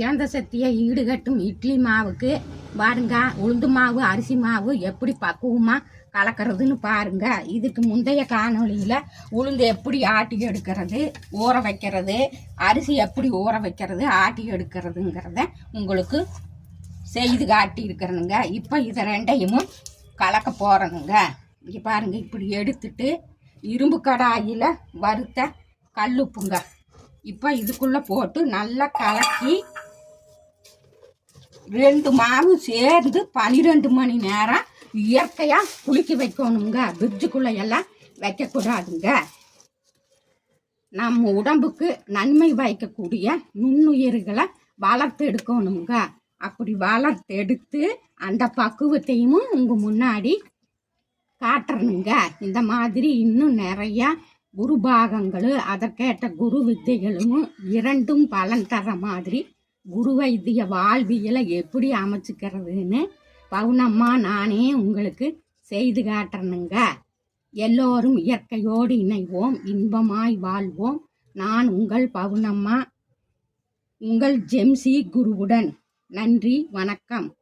இழந்த சக்தியை ஈடுகட்டும். இட்லி மாவுக்கு பாருங்க உளுந்து மாவு அரிசி மாவு எப்படி பக்குவமாக கலக்கிறதுன்னு பாருங்க. இதுக்கு முந்தைய காணொளியில் உளுந்து எப்படி ஆட்டி எடுக்கிறது ஊற வைக்கிறது அரிசி எப்படி ஊற வைக்கிறது ஆட்டி எடுக்கிறதுங்கிறத உங்களுக்கு செய்து காட்டி இருக்கிறனுங்க இப்போ இதை ரெண்டையும் கலக்க போகிறனுங்க இங்கே பாருங்க இப்படி எடுத்துட்டு இரும்பு கடாயில் வறுத்த கல்லுப்புங்க. இப்போ இதுக்குள்ளே போட்டு நல்லா கலக்கி ரெண்டு மாவு சேர்ந்து பன்னிரெண்டு மணி நேரம் இயற்கையாக குளிக்க வைக்கணுங்க. பிரிட்ஜுக்குள்ளே எல்லாம் வைக்கக்கூடாதுங்க. நம்ம உடம்புக்கு நன்மை வைக்கக்கூடிய நுண்ணுயிர்களை வளர்த்து எடுக்கணுங்க. அப்படி வளர்த்து எடுத்து அந்த பக்குவத்தையும் உங்கள் முன்னாடி காட்டுறணுங்க இந்த மாதிரி இன்னும் நிறையா குரு பாகங்கள் அதற்கேற்ற குரு வித்தைகளும் இரண்டும் பலன் தர மாதிரி குரு வைத்திய வாழ்வியலை எப்படி அமைச்சுக்கிறதுன்னு பவுனம்மா நானே உங்களுக்கு செய்து காட்டுறனுங்க எல்லோரும் இயற்கையோடு இணைவோம் இன்பமாய் வாழ்வோம். நான் உங்கள் பவுனம்மா உங்கள் ஜெம்சி குருவுடன். நன்றி வணக்கம்.